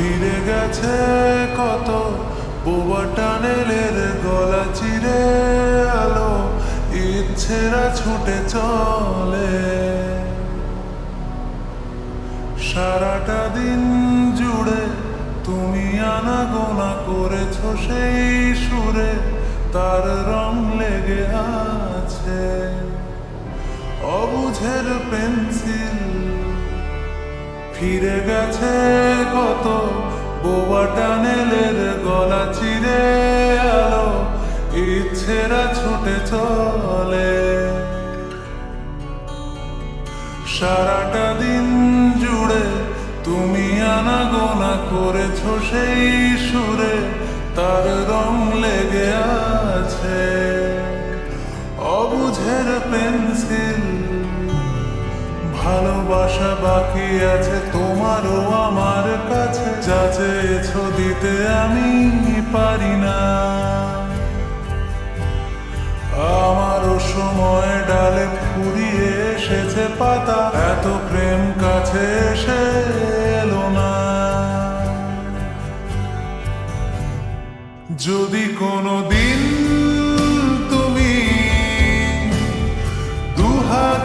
ফিরে গেছে কত। বোবা টানেলের গলা চিরে আলো, ইচ্ছেরা ছুটে চলে। সারাটা দিন জুড়ে তুমি আনা গোনা করেছ সেই সুরে, তার রং লেগে আছে। অবুঝের পেন্সিল ফিরে গেছে কত বোবা টানেলের গলা চিরে আলো, ইচ্ছেরা ছুটে চলে। সারাটা দিন জুড়ে তুমি আনাগোনা করেছ সেই সুরে, তার রং লেগে আছে। ভালোবাসা বাকি আছে, তোমারও আমার কাছে। যা চেয়েছ দিতে আমি পারি না। আমারও সময় ডালে ফুরিয়ে এসেছে পাতা, এত প্রেম কাছে এসে এলো না। যদি কোনো দিন তুমি দুহাত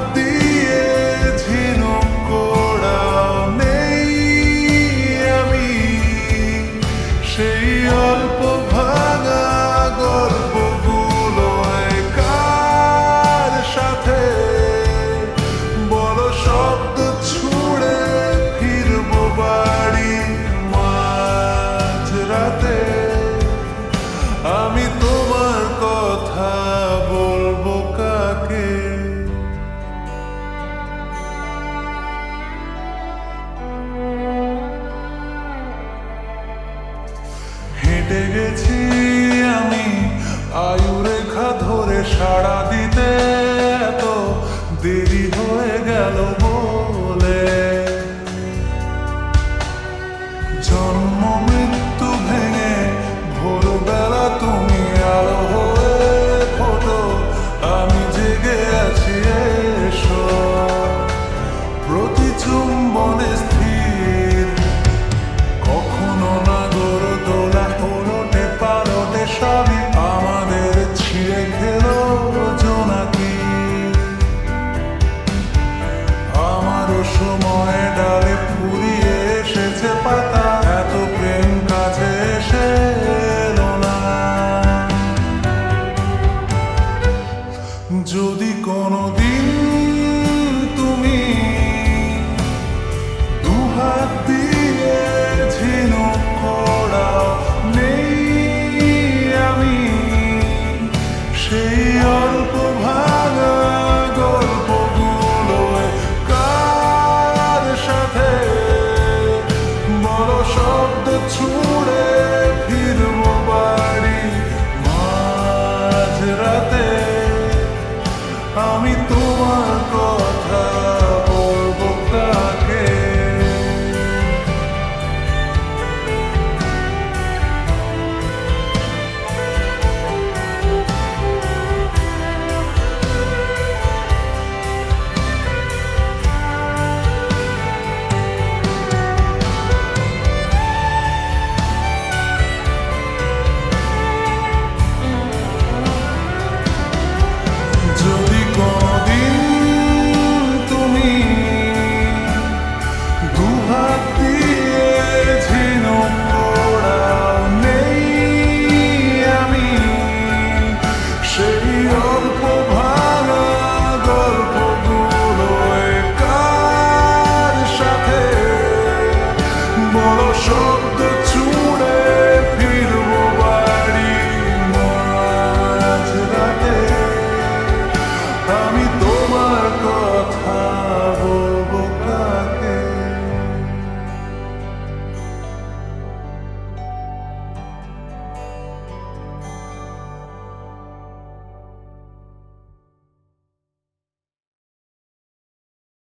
রাতে আমি তোমার কথা বলব কাকে? হেঁটে গেছি আমি আয়ুরেখা ধরে সাড়া দিতে, এত দেরি হয়ে গেল বলে। জন্ম नाम को भा